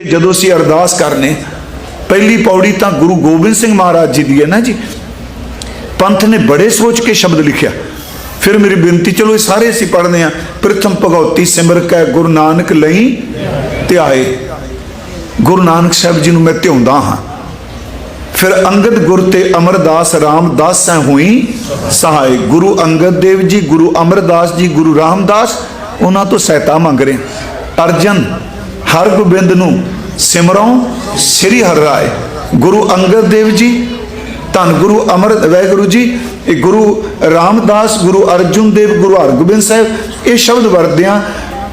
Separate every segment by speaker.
Speaker 1: ਜਦੋਂ ਅਸੀਂ ਅਰਦਾਸ ਕਰਨੇ, ਪਹਿਲੀ ਪੌੜੀ ਤਾਂ ਗੁਰੂ ਗੋਬਿੰਦ ਸਿੰਘ ਮਹਾਰਾਜ ਜੀ ਦੀ ਹੈ ਨਾ ਜੀ। ਪੰਥ ਨੇ ਬੜੇ ਸੋਚ ਕੇ ਸ਼ਬਦ ਲਿਖਿਆ। ਫਿਰ ਮੇਰੀ ਬੇਨਤੀ, ਚਲੋ ਇਹ ਸਾਰੇ ਅਸੀਂ ਪੜ੍ਹਦੇ ਆ ਪ੍ਰਥਮ ਭਗਉਤੀ ਸਿਮਰ ਕੈ, ਗੁਰੂ ਨਾਨਕ ਲਈ ਧਿਆਏ ਗੁਰੂ ਨਾਨਕ ਸਾਹਿਬ ਜੀ ਨੂੰ ਮੈਂ ਧਿਆਉਂਦਾ ਹਾਂ। ਫਿਰ ਅੰਗਦ ਗੁਰ ਤੇ ਅਮਰਦਾਸ ਰਾਮਦਾਸ ਸੈ ਹੋਈ ਸਹਾਇ ਗੁਰੂ ਅੰਗਦ ਦੇਵ ਜੀ, ਗੁਰੂ ਅਮਰਦਾਸ ਜੀ, ਗੁਰੂ ਰਾਮਦਾਸ, ਉਹਨਾਂ ਤੋਂ ਸਹਾਇਤਾ ਮੰਗ ਰਹੇ ਅਰਜਨ ਅਰਜਨ ਹਰਗੋਬਿੰਦ ਨੂੰ ਸਿਮਰੋ ਸ੍ਰੀ ਹਰਿ ਰਾਏ। ਗੁਰੂ ਅੰਗਦ ਦੇਵ ਜੀ, ਧੰਨ ਗੁਰੂ ਅਮਰ ਵਾਹਿਗੁਰੂ ਜੀ, ਇਹ ਗੁਰੂ ਰਾਮਦਾਸ, ਗੁਰੂ ਅਰਜੁਨ ਦੇਵ, ਗੁਰੂ ਹਰਗੋਬਿੰਦ ਸਾਹਿਬ, ਇਹ ਸ਼ਬਦ ਵਰਤਦਿਆਂ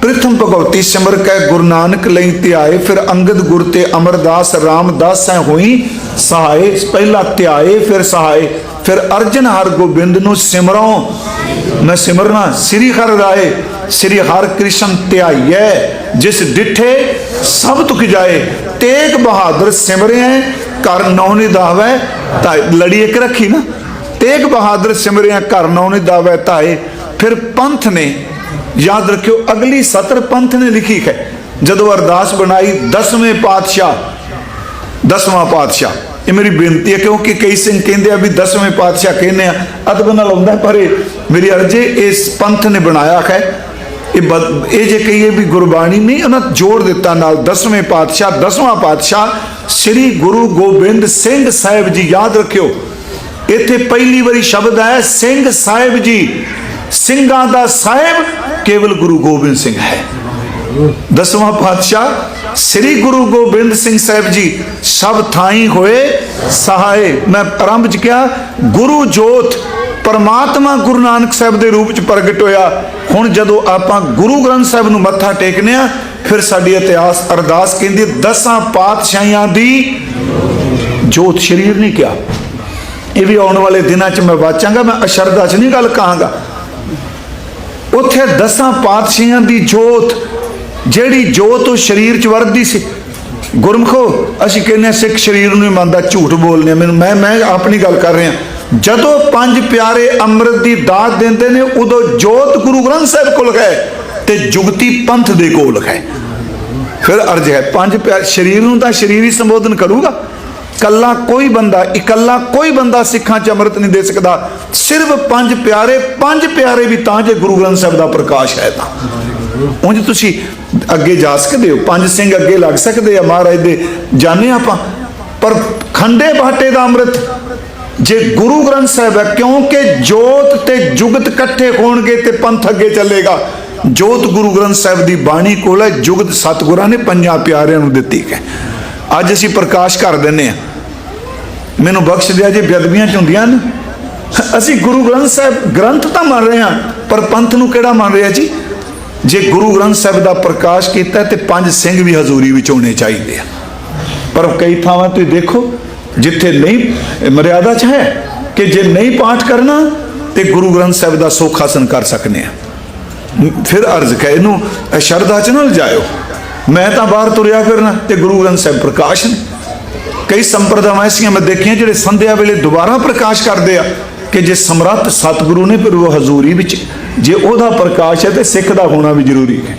Speaker 1: ਪ੍ਰਥਮ ਭਗਵਤੀ ਸਿਮਰ ਕੈ ਗੁਰੂ ਨਾਨਕ ਲਈ ਧਿਆਏ, ਫਿਰ ਅੰਗਦ ਗੁਰ ਤੇ ਅਮਰਦਾਸ, ਰਾਮਦਾਸ ਹੈ ਹੋਈ, ਸਹਾਏ, ਪਹਿਲਾ ਧਿਆਏ, ਫਿਰ ਸਹਾਏ। ਫਿਰ ਅਰਜਨ ਹਰਗੋਬਿੰਦ ਨੂੰ ਸਿਮਰੋ। ਮੈਂ ਸਿਮਰਨਾ, ਸ੍ਰੀ ਹਰ ਰਾਏ, ਸ੍ਰੀ ਹਰ ਕ੍ਰਿਸ਼ਨ ਧਿਆਈਐ, ਜਿਸ ਡਿਠੇ ਸਭ ਤੁਕ ਜਾਏ, ਤੇਗ ਬਹਾਦਰ ਸਿਮਰਿਐ ਕਰ ਨੌ ਨਿਦਾਵੈ ਤਾਂ ਲੜੀ ਇੱਕ ਰੱਖੀ ਨਾ। ਤੇਗ ਬਹਾਦਰ ਸਿਮਰਿਆ ਘਰ ਨੌ ਨਿਦਾਵੈ ਤਾਏ ਫਿਰ ਪੰਥ ਨੇ, ਯਾਦ ਰੱਖਿਓ, ਅਗਲੀ ਸਤਰ ਪੰਥ ਨੇ ਲਿਖੀ ਹੈ। ਜਦੋਂ ਅਰਦਾਸ ਬਣਾਈ 10ਵੇਂ ਪਾਤਸ਼ਾਹ 10ਵਾਂ ਪਾਤਸ਼ਾਹ ਇਹ ਮੇਰੀ ਬੇਨਤੀ ਹੈ ਕਿਉਂਕਿ ਕਈ ਸਿੰਘ ਕਹਿੰਦੇ ਆ ਵੀ 10ਵੇਂ ਪਾਤਸ਼ਾਹ ਕਹਿੰਦੇ ਆ, ਅਦਬ ਨਾਲ ਆਉਂਦਾ ਪਰ ਇਹ ਮੇਰੀ ਅਰਜ਼ੇ ਇਸ ਪੰਥ ਨੇ ਬਣਾਇਆ ਹੈ। ਇਹ ਇਹ ਜੇ ਕਹੀਏ ਵੀ ਗੁਰਬਾਣੀ ਨਹੀਂ, ਉਹਨਾਂ ਜੋੜ ਦਿੱਤਾ ਨਾਲ 10ਵੇਂ ਪਾਤਸ਼ਾਹ 10ਵਾਂ ਪਾਤਸ਼ਾਹ ਸ੍ਰੀ ਗੁਰੂ ਗੋਬਿੰਦ ਸਿੰਘ ਸਾਹਿਬ ਜੀ, ਯਾਦ ਰੱਖਿਓ, ਇੱਥੇ ਪਹਿਲੀ ਵਾਰੀ ਸ਼ਬਦ ਆਇਆ, ਸਿੰਘ ਸਾਹਿਬ ਜੀ, ਸਿੰਘਾਂ ਦਾ ਸਾਹਿਬ ਕੇਵਲ ਗੁਰੂ ਗੋਬਿੰਦ ਸਿੰਘ ਹੈ। ਦਸਵਾਂ ਪਾਤਸ਼ਾਹ ਸ੍ਰੀ ਗੁਰੂ ਗੋਬਿੰਦ ਸਿੰਘ ਸਾਹਿਬ ਜੀ ਸਭ ਥਾਈ ਹੋਏ, ਸਹਾਏ। ਮੈਂ ਆਰੰਭ ਚ ਕਿਹਾ, ਗੁਰੂ ਜੋਤ ਪਰਮਾਤਮਾ ਗੁਰੂ ਨਾਨਕ ਸਾਹਿਬ ਦੇ ਰੂਪ ਚ ਪ੍ਰਗਟ ਹੋਇਆ। ਹੁਣ ਜਦੋਂ ਆਪਾਂ ਗੁਰੂ ਗ੍ਰੰਥ ਸਾਹਿਬ ਨੂੰ ਮੱਥਾ ਟੇਕਨੇ ਆ, ਫਿਰ ਸਾਡੀ ਇਤਿਹਾਸ ਅਰਦਾਸ ਕਹਿੰਦੀ, ਦਸਾਂ ਪਾਤਸ਼ਾਹਾਂ ਦੀ ਜੋਤ ਸ਼ਰੀਰ ਨਹੀਂ ਕਿਹਾ। ਇਹ ਵੀ ਆਉਣ ਵਾਲੇ ਦਿਨਾਂ 'ਚ ਮੈਂ ਵਾਚਾਂਗਾ, ਮੈਂ ਅਸ਼ਰਦਾ 'ਚ ਨਹੀਂ ਗੱਲ ਕਹਾਂਗਾ। ਉੱਥੇ ਦਸਾਂ ਪਾਤਸ਼ਾਹਾਂ ਦੀ ਜੋਤ ਜਿਹੜੀ ਜੋਤ ਉਹ ਸਰੀਰ 'ਚ ਵਰਦੀ ਸੀ। ਗੁਰਮਖੋ, ਅਸੀਂ ਕਹਿੰਦੇ ਹਾਂ ਸਿੱਖ ਸਰੀਰ ਨੂੰ ਹੀ ਮੰਨਦਾ, ਝੂਠ ਬੋਲਨੇ ਮੈਨੂੰ ਮੈਂ ਮੈਂ ਆਪਣੀ ਗੱਲ ਕਰ ਰਿਹਾ। ਜਦੋਂ ਪੰਜ ਪਿਆਰੇ ਅੰਮ੍ਰਿਤ ਦੀ ਦਾਤ ਦਿੰਦੇ ਨੇ, ਉਦੋਂ ਜੋਤ ਗੁਰੂ ਗ੍ਰੰਥ ਸਾਹਿਬ ਕੋਲ ਹੈ ਤੇ ਜੁਗਤੀ ਪੰਥ ਦੇ ਕੋਲ ਹੈ। ਫਿਰ ਅਰਜ ਹੈ, ਪੰਜ ਪਿਆਰ ਸਰੀਰ ਨੂੰ ਤਾਂ ਸਰੀਰ ਹੀ ਸੰਬੋਧਨ ਕਰੂਗਾ। ਕੱਲਾ ਕੋਈ ਬੰਦਾ ਇਕੱਲਾ ਕੋਈ ਬੰਦਾ ਸਿੱਖਾਂ 'ਚ ਅੰਮ੍ਰਿਤ ਨਹੀਂ ਦੇ ਸਕਦਾ। ਸਿਰਫ ਪੰਜ ਪਿਆਰੇ ਪੰਜ ਪਿਆਰੇ ਵੀ ਤਾਂ ਜੇ ਗੁਰੂ ਗ੍ਰੰਥ ਸਾਹਿਬ ਦਾ ਪ੍ਰਕਾਸ਼ ਹੈ ਤਾਂ। ਉਂਝ ਤੁਸੀਂ ਅੱਗੇ ਜਾ ਸਕਦੇ ਹੋ? ਪੰਜ ਸਿੰਘ ਅੱਗੇ ਲੱਗ ਸਕਦੇ ਆ ਮਹਾਰਾਜ ਦੇ? ਜਾਣੇ ਆਪਾਂ? ਪਰ ਖੰਡੇ ਬਾਟੇ ਦਾ ਅੰਮ੍ਰਿਤ ਜੇ ਗੁਰੂ ਗ੍ਰੰਥ ਸਾਹਿਬ ਹੈ, ਕਿਉਂਕਿ ਜੋਤ ਤੇ ਜੁਗਤ ਇਕੱਠੇ ਹੋਣਗੇ ਤੇ ਪੰਥ ਅੱਗੇ ਚੱਲੇਗਾ। ਜੋਤ ਗੁਰੂ ਗ੍ਰੰਥ ਸਾਹਿਬ ਦੀ ਬਾਣੀ ਕੋਲ ਹੈ, ਜੁਗਤ ਸਤਿਗੁਰਾਂ ਨੇ ਪੰਜਾਂ ਪਿਆਰਿਆਂ ਨੂੰ ਦਿੱਤੀ ਹੈ। ਅੱਜ ਅਸੀਂ ਪ੍ਰਕਾਸ਼ ਕਰ ਦਿੰਨੇ ਆ ਮੈਨੂੰ ਬਖਸ਼ ਦਿਆ ਜੇ, ਬੇਅਦਬੀਆਂ ਚ ਹੁੰਦੀਆਂ ਨੇ। ਅਸੀਂ ਗੁਰੂ ਗ੍ਰੰਥ ਸਾਹਿਬ, ਗ੍ਰੰਥ ਤਾਂ ਮੰਨ ਰਹੇ ਹਾਂ, ਪਰ ਪੰਥ ਨੂੰ ਕਿਹੜਾ ਮੰਨ ਰਿਹਾ ਜੀ? ਜੇ ਗੁਰੂ ਗ੍ਰੰਥ ਸਾਹਿਬ ਦਾ ਪ੍ਰਕਾਸ਼ ਕੀਤਾ ਤੇ ਪੰਜ ਸਿੰਘ ਵੀ ਹਜ਼ੂਰੀ ਵਿੱਚ ਹੋਣੇ ਚਾਹੀਦੇ ਆ। ਪਰ ਕਈ ਥਾਵਾਂ ਤੁਸੀਂ ਦੇਖੋ, ਜਿੱਥੇ ਨਹੀਂ ਮਰਿਆਦਾ ਚ ਹੈ ਕਿ ਜੇ ਨਹੀਂ ਪਾਠ ਕਰਨਾ, ਤੇ ਗੁਰੂ ਗ੍ਰੰਥ ਸਾਹਿਬ ਦਾ ਸੁੱਖ ਹਾਸਨ ਕਰ ਸਕਨੇ ਆ। ਫਿਰ ਅਰਜ਼ ਕਹੇ ਇਹਨੂੰ ਸ਼ਰਧਾ ਚ ਨਾ ਲਿਜਾਇਓ ਮੈਂ ਤਾਂ ਬਾਹਰ ਤੁਰਿਆ ਫਿਰਨਾ ਤੇ ਗੁਰੂ ਗ੍ਰੰਥ ਸਾਹਿਬ ਪ੍ਰਕਾਸ਼ ਨੇ। ਕਈ ਸੰਪਰਦਾਵਾਂ ਐਸੀਆਂ ਮੈਂ ਦੇਖੀਆਂ ਜਿਹੜੇ ਸੰਧਿਆ ਵੇਲੇ ਦੁਬਾਰਾ ਪ੍ਰਕਾਸ਼ ਕਰਦੇ ਆ। ਕਿ ਜੇ ਸਮਰੱਥ ਸਤਿਗੁਰੂ ਨੇ ਫਿਰ ਉਹ ਹਜ਼ੂਰੀ ਵਿੱਚ, ਜੇ ਉਹਦਾ ਪ੍ਰਕਾਸ਼ ਹੈ ਤੇ ਸਿੱਖ ਦਾ ਹੋਣਾ ਵੀ ਜ਼ਰੂਰੀ ਹੈ।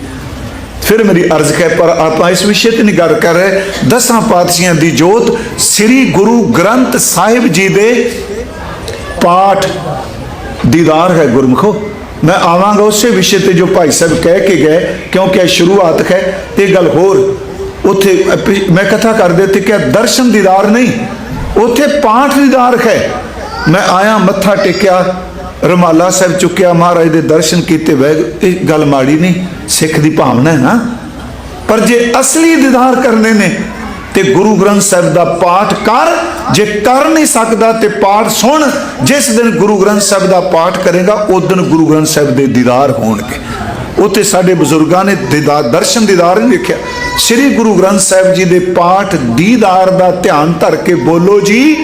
Speaker 1: ਫਿਰ ਮੇਰੀ ਅਰਜ਼ ਹੈ, ਪਰ ਆਪਾਂ ਇਸ ਵਿਸ਼ੇ ਤੇ ਨਹੀਂ ਗੱਲ ਕਰ ਰਹੇ ਦਸਾਂ ਪਾਤਸ਼ਾਹਾਂ ਦੀ ਜੋਤ ਸ੍ਰੀ ਗੁਰੂ ਗ੍ਰੰਥ ਸਾਹਿਬ ਜੀ ਦੇ ਪਾਠ ਦੀਦਾਰ ਹੈ, ਗੁਰਮਖੋ। ਮੈਂ ਆਵਾਂਗਾ ਉਸੇ ਵਿਸ਼ੇ ਤੇ ਜੋ ਭਾਈ ਸਾਹਿਬ ਕਹਿ ਕੇ ਗਏ, ਕਿਉਂਕਿ ਇਹ ਸ਼ੁਰੂਆਤ ਹੈ। ਤੇ ਗੱਲ ਹੋਰ, ਉੱਥੇ ਮੈਂ ਕਥਾ ਕਰਦੇ ਤੇ ਕਿ ਦਰਸ਼ਨ ਦੀਦਾਰ ਨਹੀਂ, ਉੱਥੇ ਪਾਠ ਦੀਦਾਰ ਹੈ। ਮੈਂ ਆਇਆ, ਮੱਥਾ ਟੇਕਿਆ, ਰਮਾਲਾ ਸਾਹਿਬ ਚੁੱਕਿਆ, ਮਹਾਰਾਜ ਦੇ ਦਰਸ਼ਨ ਕੀਤੇ, ਬਹਿ ਇਹ ਗੱਲ ਮਾੜੀ ਨਹੀਂ, ਸਿੱਖ ਦੀ ਭਾਵਨਾ ਹੈ ਨਾ। ਪਰ ਜੇ ਅਸਲੀ ਦੀਦਾਰ ਕਰਨੇ ਨੇ, ਤੇ ਗੁਰੂ ਗ੍ਰੰਥ ਸਾਹਿਬ ਦਾ ਪਾਠ ਕਰ। ਜੇ ਕਰ ਨਹੀਂ ਸਕਦਾ ਤੇ ਪਾਠ ਸੁਣ। ਜਿਸ ਦਿਨ ਗੁਰੂ ਗ੍ਰੰਥ ਸਾਹਿਬ ਦਾ ਪਾਠ ਕਰੇਗਾ, ਉਸ ਦਿਨ ਗੁਰੂ ਗ੍ਰੰਥ ਸਾਹਿਬ ਦੇ ਦੀਦਾਰ ਹੋਣਗੇ। ਉੱਥੇ ਸਾਡੇ ਬਜ਼ੁਰਗਾਂ ਨੇ ਦੀਦਾਰ ਦਰਸ਼ਨ ਦੀਦਾਰ ਨਹੀਂ ਲਿਖਿਆ ਸ੍ਰੀ ਗੁਰੂ ਗ੍ਰੰਥ ਸਾਹਿਬ ਜੀ ਦੇ ਪਾਠ ਦੀਦਾਰ ਦਾ ਧਿਆਨ ਧਰ ਕੇ ਬੋਲੋ ਜੀ,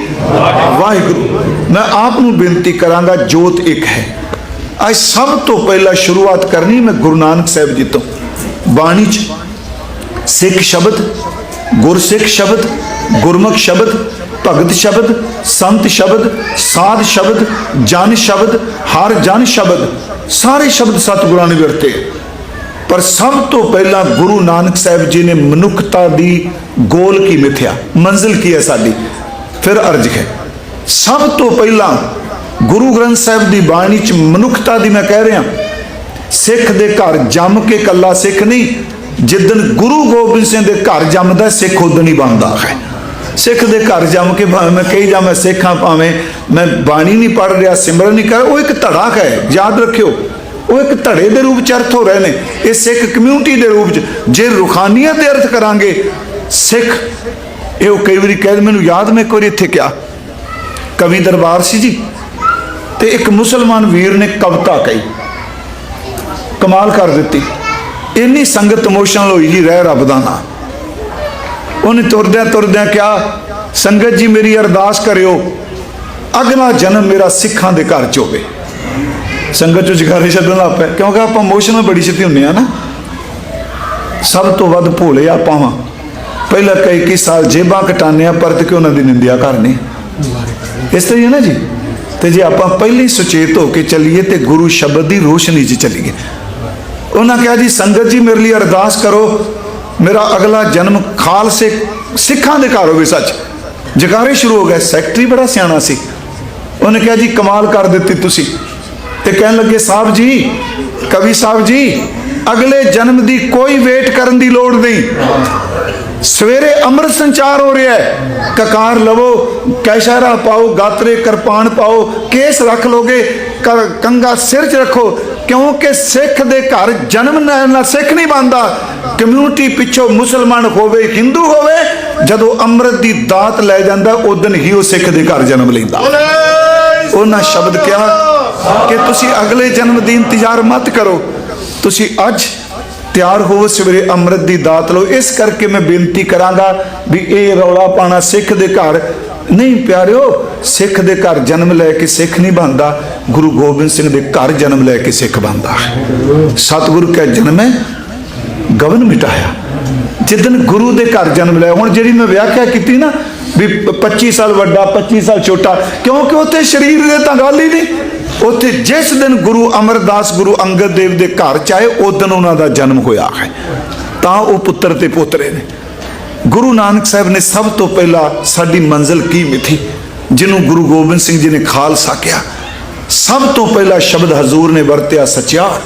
Speaker 1: ਵਾਹਿਗੁਰੂ। ਮੈਂ ਆਪ ਨੂੰ ਬੇਨਤੀ ਕਰਾਂਗਾ, ਜੋਤ ਇੱਕ ਹੈ। ਅੱਜ ਸਭ ਤੋਂ ਪਹਿਲਾਂ ਸ਼ੁਰੂਆਤ ਕਰਨੀ ਮੈਂ ਗੁਰੂ ਨਾਨਕ ਸਾਹਿਬ ਜੀ ਤੋਂ। ਬਾਣੀ ਚ ਸਿੱਖ ਸ਼ਬਦ, ਗੁਰਸਿੱਖ ਸ਼ਬਦ, ਗੁਰਮੁਖ ਸ਼ਬਦ, ਭਗਤ ਸ਼ਬਦ, ਸੰਤ ਸ਼ਬਦ, ਸਾਧ ਸ਼ਬਦ, ਜਨ ਸ਼ਬਦ, ਹਰ ਜਨ ਸ਼ਬਦ ਸਾਰੇ ਸ਼ਬਦ ਸਤਿਗੁਰਾਂ ਨੇ ਵਰਤੇ। ਪਰ ਸਭ ਤੋਂ ਪਹਿਲਾਂ ਗੁਰੂ ਨਾਨਕ ਸਾਹਿਬ ਜੀ ਨੇ ਮਨੁੱਖਤਾ ਦੀ ਗੋਲ ਕੀ ਮਿਥਿਆ? ਮੰਜ਼ਿਲ ਕੀ ਹੈ ਸਾਡੀ? ਫਿਰ ਅਰਜ ਹੈ। ਸਭ ਤੋਂ ਪਹਿਲਾਂ ਗੁਰੂ ਗ੍ਰੰਥ ਸਾਹਿਬ ਦੀ ਬਾਣੀ ਚ ਮਨੁੱਖਤਾ ਦੀ ਮੈਂ ਕਹਿ ਰਿਹਾ। ਸਿੱਖ ਦੇ ਘਰ ਜੰਮ ਕੇ ਕੱਲਾ ਸਿੱਖ ਨਹੀਂ ਜਿੱਦਨ ਗੁਰੂ ਗੋਬਿੰਦ ਸਿੰਘ ਦੇ ਘਰ ਜੰਮਦਾ, ਸਿੱਖ ਉਦੋਂ ਹੀ ਬਣਦਾ ਹੈ। ਸਿੱਖ ਦੇ ਘਰ ਜੰਮ ਕੇ ਭਾਵੇਂ ਮੈਂ ਕਹੀ ਜਾ ਮੈਂ ਸਿੱਖਾਂ ਭਾਵੇਂ ਮੈਂ ਬਾਣੀ ਨਹੀਂ ਪੜ ਰਿਹਾ, ਸਿਮਰਨ ਨਹੀਂ ਕਰ ਉਹ ਇੱਕ ਧੜਾ ਹੈ, ਯਾਦ ਰੱਖਿਓ। ਉਹ ਇੱਕ ਧੜੇ ਦੇ ਰੂਪ ਚ ਅਰਥ ਹੋ ਰਹੇ ਨੇ। ਇਹ ਸਿੱਖ ਕਮਿਊਨਿਟੀ ਦੇ ਰੂਪ ਚ। ਜੇ ਰੁਖਾਨੀਅਤ ਦੇ ਅਰਥ ਕਰਾਂਗੇ, ਸਿੱਖ, ਇਹ ਉਹ ਕਈ ਵਾਰੀ ਕਹਿ ਮੈਨੂੰ ਯਾਦ ਮੈਂ ਇੱਕ ਵਾਰੀ ਇੱਥੇ ਕਿਹਾ। ਕਵੀ ਦਰਬਾਰ ਸੀ ਜੀ, ਤੇ ਇੱਕ ਮੁਸਲਮਾਨ ਵੀਰ ਨੇ ਕਵਿਤਾ ਕਹੀ। ਕਮਾਲ ਕਰ ਦਿੱਤੀ। ਇੰਨੀ ਸੰਗਤ ਇਮੋਸ਼ਨਲ ਹੋਈ ਜੀ, ਰਹਿ ਰੱਬ ਦਾ ਨਾਂ। ਉਹਨੇ ਤੁਰਦਿਆਂ ਤੁਰਦਿਆਂ ਕਿਹਾ, ਸੰਗਤ ਜੀ ਮੇਰੀ ਅਰਦਾਸ ਕਰਿਓ, ਅਗਲਾ ਜਨਮ ਮੇਰਾ ਸਿੱਖਾਂ ਦੇ ਘਰ ਚ ਹੋਵੇ। ਸੰਗਤ ਚ ਜਗਾਰੇ ਛੱਡਣ ਲੱਗ ਪਿਆ ਕਿਉਂਕਿ ਆਪਾਂ ਇਮੋਸ਼ਨਲ ਬੜੀ ਛੇਤੀ ਹੁੰਨੇ ਆ ਨਾ। ਸਭ ਤੋਂ ਵੱਧ ਭੋਲੇ ਆਪਾਂ ਵਾਂ। ਪਹਿਲਾਂ ਕਈ ਕਈ ਸਾਲ ਜੇਬਾਂ ਕਟਾਨੇ ਆ ਪਰਤ ਕੇ ਉਹਨਾਂ ਦੀ ਨਿੰਦਿਆ ਕਰਨੀ ਇਸ ਤਰ੍ਹਾਂ ਹੀ ਹੈ ਨਾ ਜੀ? ਤੇ ਜੇ ਆਪਾਂ ਪਹਿਲਾਂ ਸੁਚੇਤ ਹੋ ਕੇ ਚੱਲੀਏ ਤੇ ਗੁਰੂ ਸ਼ਬਦ ਦੀ ਰੋਸ਼ਨੀ 'ਚ ਚੱਲੀਏ। ਉਹਨਾਂ ਕਿਹਾ ਜੀ, ਸੰਗਤ ਜੀ ਮੇਰੇ ਲਈ ਅਰਦਾਸ ਕਰੋ ਮੇਰਾ ਅਗਲਾ ਜਨਮ ਖਾਲਸੇ ਸਿੱਖਾਂ ਦੇ ਘਰ ਹੋਵੇ ਸੱਚ। ਜਕਾਰੇ ਸ਼ੁਰੂ ਹੋ ਗਏ, ਸੈਕਟਰੀ ਬੜਾ ਸਿਆਣਾ ਸੀ। ਉਹਨੇ ਕਿਹਾ, ਜੀ, ਕਮਾਲ ਕਰ ਦਿੱਤੀ ਤੁਸੀਂ। ਤੇ ਕਹਿਣ ਲੱਗੇ ਸਾਹਿਬ ਜੀ, ਕਵੀ ਸਾਹਿਬ ਜੀ, ਅਗਲੇ ਜਨਮ ਦੀ ਕੋਈ ਵੇਟ ਕਰਨ ਦੀ ਲੋੜ ਨਹੀਂ। ਸਵੇਰੇ ਅੰਮ੍ਰਿਤ ਸੰਚਾਰ ਹੋ ਰਿਹਾ ਹੈ। ਕਕਾਰ ਲਵੋ, ਕੈਸ਼ਾਰਾ ਪਾਓ, ਗਾਤਰੇ ਕਿਰਪਾਨ ਪਾਓ, ਕੇਸ ਰੱਖ ਲੋਗੇ, ਕ- ਕੰਗਾ ਸਿਰ 'ਚ ਰੱਖੋ ਕਿਉਂਕਿ ਸਿੱਖ ਦੇ ਘਰ ਜਨਮ ਲੈਣ ਨਾਲ ਸਿੱਖ ਨਹੀਂ ਬਣਦਾ। ਕਮਿਊਨਿਟੀ ਪਿੱਛੋਂ ਮੁਸਲਮਾਨ ਹੋਵੇ, ਹਿੰਦੂ ਹੋਵੇ, ਜਦੋਂ ਅੰਮ੍ਰਿਤ ਦੀ ਦਾਤ ਲੈ ਜਾਂਦਾ ਉਦੋਂ ਹੀ ਉਹ ਸਿੱਖ ਦੇ ਘਰ ਜਨਮ ਲੈਂਦਾ। ਉਹਨਾਂ ਸ਼ਬਦ ਕਿਹਾ ਕਿ ਤੁਸੀਂ ਅਗਲੇ ਜਨਮ ਦੀ ਇੰਤਜ਼ਾਰ ਮਤ ਕਰੋ। ਤੁਸੀਂ ਅੱਜ ਤਿਆਰ ਹੋਵੋ, ਸਵੇਰੇ ਅੰਮ੍ਰਿਤ ਦੀ ਦਾਤ ਲਓ। ਇਸ ਕਰਕੇ ਮੈਂ ਬੇਨਤੀ ਕਰਾਂਗਾ ਵੀ ਇਹ ਰੌਲਾ ਪਾਣਾ ਸਿੱਖ ਦੇ ਘਰ। ਨਹੀਂ ਪਿਆਰਿਓ, ਸਿੱਖ ਦੇ ਘਰ ਜਨਮ ਲੈ ਕੇ ਸਿੱਖ ਨਹੀਂ ਬਣਦਾ। ਗੁਰੂ ਗੋਬਿੰਦ ਸਿੰਘ ਦੇ ਘਰ ਜਨਮ ਲੈ ਕੇ ਸਿੱਖ ਬਣਦਾ ਸਤਿਗੁਰੂ ਸਤਿਗੁਰੂ ਜਨਮ ਹੈ, ਗਵਨ ਮਿਟਾਇਆ। ਜਿੱਦਨ ਗੁਰੂ ਦੇ ਘਰ ਜਨਮ ਲਿਆ ਹੁਣ ਜਿਹੜੀ ਮੈਂ ਵਿਆਖਿਆ ਕੀਤੀ ਨਾ, ਵੀ 25 ਸਾਲ ਵੱਡਾ 25 ਸਾਲ ਛੋਟਾ, ਕਿਉਂਕਿ ਉੱਥੇ ਸਰੀਰ ਦੇ ਤਾਂ ਗੱਲ ਹੀ ਨਹੀਂ। ਉੱਥੇ ਜਿਸ ਦਿਨ ਗੁਰੂ ਅਮਰਦਾਸ ਗੁਰੂ ਅੰਗਦ ਦੇਵ ਦੇ ਘਰ ਚ ਆਏ, ਉਸ ਦਿਨ ਉਹਨਾਂ ਦਾ ਜਨਮ ਹੋਇਆ ਹੈ। ਤਾਂ ਉਹ ਪੁੱਤਰ ਤੇ ਪੋਤਰੇ ਨੇ। ਗੁਰੂ ਨਾਨਕ ਸਾਹਿਬ ਨੇ ਸਭ ਤੋਂ ਪਹਿਲਾਂ ਸਾਡੀ ਮੰਜ਼ਿਲ ਕੀ ਮਿਥੀ? ਜਿਹਨੂੰ ਗੁਰੂ ਗੋਬਿੰਦ ਸਿੰਘ ਜੀ ਨੇ ਖਾਲਸਾ ਕਿਹਾ। ਸਭ ਤੋਂ ਪਹਿਲਾ ਸ਼ਬਦ ਹਜ਼ੂਰ ਨੇ ਵਰਤਿਆ ਸਚਿਆਰ।